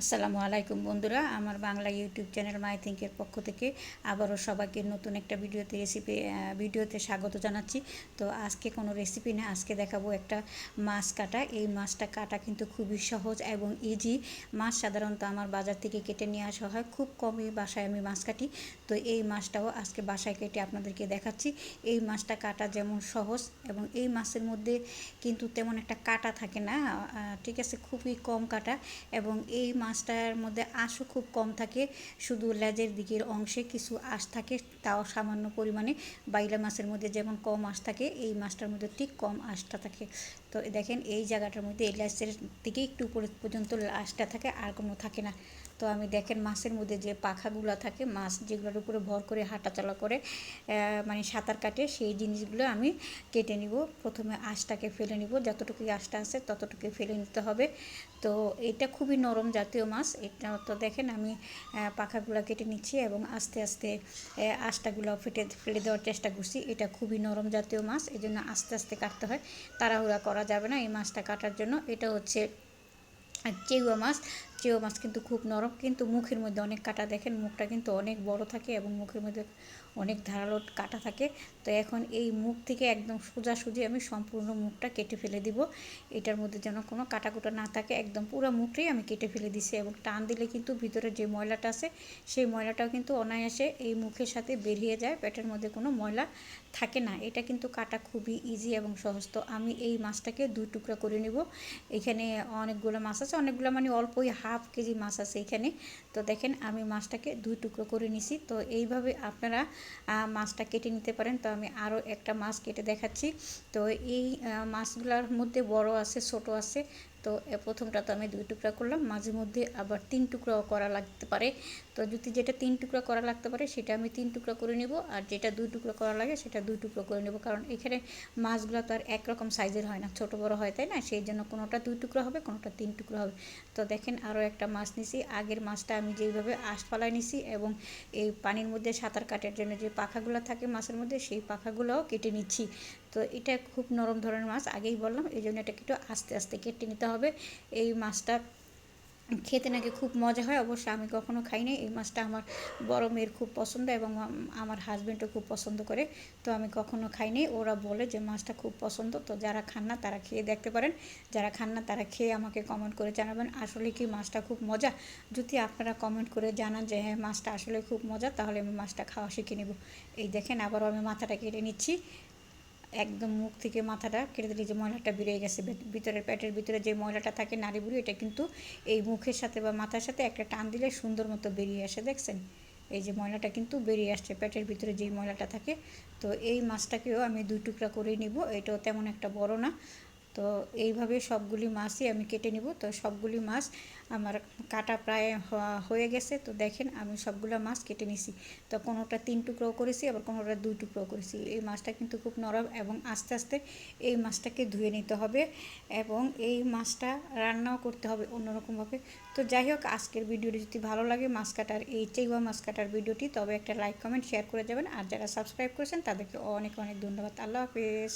আসসালামু আলাইকুম বন্ধুরা, আমার বাংলা ইউটিউব চ্যানেল মাই থিঙ্কের পক্ষ থেকে আবারও সবাইকে নতুন একটা ভিডিওতে রেসিপি ভিডিওতে স্বাগত জানাচ্ছি। তো আজকে কোনো রেসিপি না, আজকে দেখাবো একটা মাছ কাটা। এই মাছটা কাটা কিন্তু খুবই সহজ এবং ইজি মাছ সাধারণত আমার বাজার থেকে কেটে নিয়ে আসা হয়, খুব কমই বাসায় আমি মাছ কাটি। তো এই মাছটাও আজকে বাসায় কেটে আপনাদেরকে দেখাচ্ছি। এই মাছটা কাটা যেমন সহজ এবং এই মাছের মধ্যে কিন্তু তেমন একটা কাটা থাকে না ঠিক আছে, খুবই কম কাটা এবং এই মাছটার মধ্যে আঁশও খুব কম থাকে, শুধু লেজের দিকের অংশে কিছু আঁশ থাকে, তাও সামান্য পরিমাণে। বাইলা মাছের মধ্যে যেমন কম আঁশ থাকে, এই মাছটার মধ্যে ঠিক কম আঁশটা থাকে। তো দেখেন, এই জায়গাটার মধ্যে এই লেজের দিকে একটু উপরে পর্যন্ত আঁশটা থাকে, আর কোনো থাকে না। তো আমি দেখেন মাছের মধ্যে যে পাখাগুলো থাকে, মাছ যেগুলোর উপরে ভর করে হাঁটাচলা করে মানে সাঁতার কাটে, সেই জিনিসগুলো আমি কেটে নিব। প্রথমে আঁশটাকে ফেলে নিব যতটুকুই আঁশটা আছে ততটুকুই ফেলে নিতে হবে। তো এটা খুবই নরম জাতীয় মাছ। এটা তো দেখেন আমি পাখাগুলো কেটে নিচ্ছি এবং আস্তে আস্তে আঁশটাগুলো ফেটে, ফেলে দেওয়ার চেষ্টা করছি। এটা খুবই নরম জাতীয় মাছ এই জন্য আস্তে আস্তে কাটতে হয়। তাড়াহুড়া করা যাবে না এই মাছটা কাটার জন্য। এটা হচ্ছে চেউয়া মাছ। চেউয়া মাছ কিন্তু খুব নরম, কিন্তু মুখের মধ্যে অনেক কাটা দেখেন, মুখটা কিন্তু অনেক বড় থাকে এবং মুখের মধ্যে অনেক ধারালো কাটা থাকে। তো এখন এই মুখ থেকে একদম সোজাসুজি আমি সম্পূর্ণ মুখটা কেটে ফেলে দিব। এটার মধ্যে যেন কোনো কাটাকুটা না থাকে, একদম পুরো মুখটাই আমি কেটে ফেলে দিছি এবং টান দিলে কিন্তু ভিতরে যে ময়লাটা আছে, সেই ময়লাটাও কিন্তু অনায়াসে এই মুখের সাথে বেরিয়ে যায়, পেটের মধ্যে কোনো ময়লা থাকে না। এটা কিন্তু কাটা খুবই ইজি এবং সহজ। তো আমি এই মাছটাকে দুই টুকরা করে নেব। এখানে অনেকগুলো মাছ আছে, অনেকগুলো মানে অল্পই হাফ কেজি মাছ আছে এখানে। তো দেখেন, আমি মাছটাকে দুই টুকরো করে নিছি। তো এইভাবে আপনারা মাছটা কেটে নিতে পারেন। তো আমি আরও একটা মাছ কেটে দেখাচ্ছি। তো এই মাছগুলোর মধ্যে বড় আছে, ছোট আছে। তো প্রথমটা তো আমি দুই টুকরা করলাম, মাঝে মধ্যে আবার তিন টুকরাও করা লাগতে পারে। তো যদি যেটা তিন টুকরা করা লাগতে পারে, সেটা আমি তিন টুকরা করে নেব, আর যেটা দুই টুকরো করা লাগে, সেটা দুই টুকরো করে নেব। কারণ এখানে মাছগুলো তো আর একরকম সাইজের হয় না, ছোট বড় হয়, তাই না? সেই জন্য কোনোটা দুই টুকরো হবে, কোনোটা তিন টুকরো হবে। তো দেখেন আরও একটা মাছ নিছি। আগের মাছটা আমি যেইভাবে আশপালায় নিছি এবং এই পানির মধ্যে সাঁতার কাটার জন্য যে পাখাগুলো থাকে মাছের মধ্যে, সেই পাখাগুলোও কেটে নিচ্ছি। তো এটা খুব নরম ধরনের মাছ, আগেই বললাম, এই জন্য এটাকে একটু আস্তে আস্তে কেটে নিতে হবে। এই মাছটা খেতে নাকি খুব মজা হয়, অবশ্য আমি কখনো খাই নাই। এই মাছটা আমার বড় মেয়ের খুব পছন্দ এবং আমার হাজব্যান্ডও খুব পছন্দ করে, তো আমি কখনো খাইনি ওরা বলে যে মাছটা খুব পছন্দ, তো যারা খান না তারা খেয়ে দেখতে পারেন। যারা খান না তারা খেয়ে আমাকে কমেন্ট করে জানাবেন, আসলে কি মাছটা খুব মজা? যদি আপনারা কমেন্ট করে জানান যে হ্যাঁ মাছটা আসলে খুব মজা, তাহলে আমি মাছটা খাওয়া শিখে নেব। এই দেখেন, আবারও আমি মাথাটা কেটে নিচ্ছি। একদম মুখ থেকে মাথাটা কেটে দিলে যে ময়লাটা বেরিয়ে গেছে ভিতরের পেটের ভিতরে যে ময়লাটা থাকে নারী বুড়ি, এটা কিন্তু এই মুখের সাথে বা মাথার সাথে একটা টান দিলে সুন্দর মতো বেরিয়ে আসে, দেখছেন? এই যে ময়লাটা কিন্তু বেরিয়ে আসছে, পেটের ভিতরে যেই ময়লাটা থাকে। তো এই মাছটাকেও আমি দুই টুকরা করে নিব, এটাও তেমন একটা বড় না। তো এইভাবে সবগুলি মাছই আমি কেটে নিব। তো সবগুলি মাছ আমার কাটা প্রায় হয়ে গেছে। তো দেখেন, আমি সবগুলো মাছ কেটে নিছি। তো কোনোটা তিন টুকরো করেছি, আবার কোনোটা দুই টুকরো করেছি। এই মাছটা কিন্তু খুব নরম এবং আস্তে আস্তে এই মাছটাকে ধুয়ে নিতে হবে এবং এই মাছটা রান্নাও করতে হবে অন্যরকমভাবে। তো যাই হোক, আজকের ভিডিওটি যদি ভালো লাগে মাছ কাটার এই চেগুয়া মাছ কাটার ভিডিওটি, তবে একটা লাইক, কমেন্ট, শেয়ার করে যাবেন। আর যারা সাবস্ক্রাইব করেছেন, তাদেরকে অনেক অনেক ধন্যবাদ। আল্লাহ হাফেজ।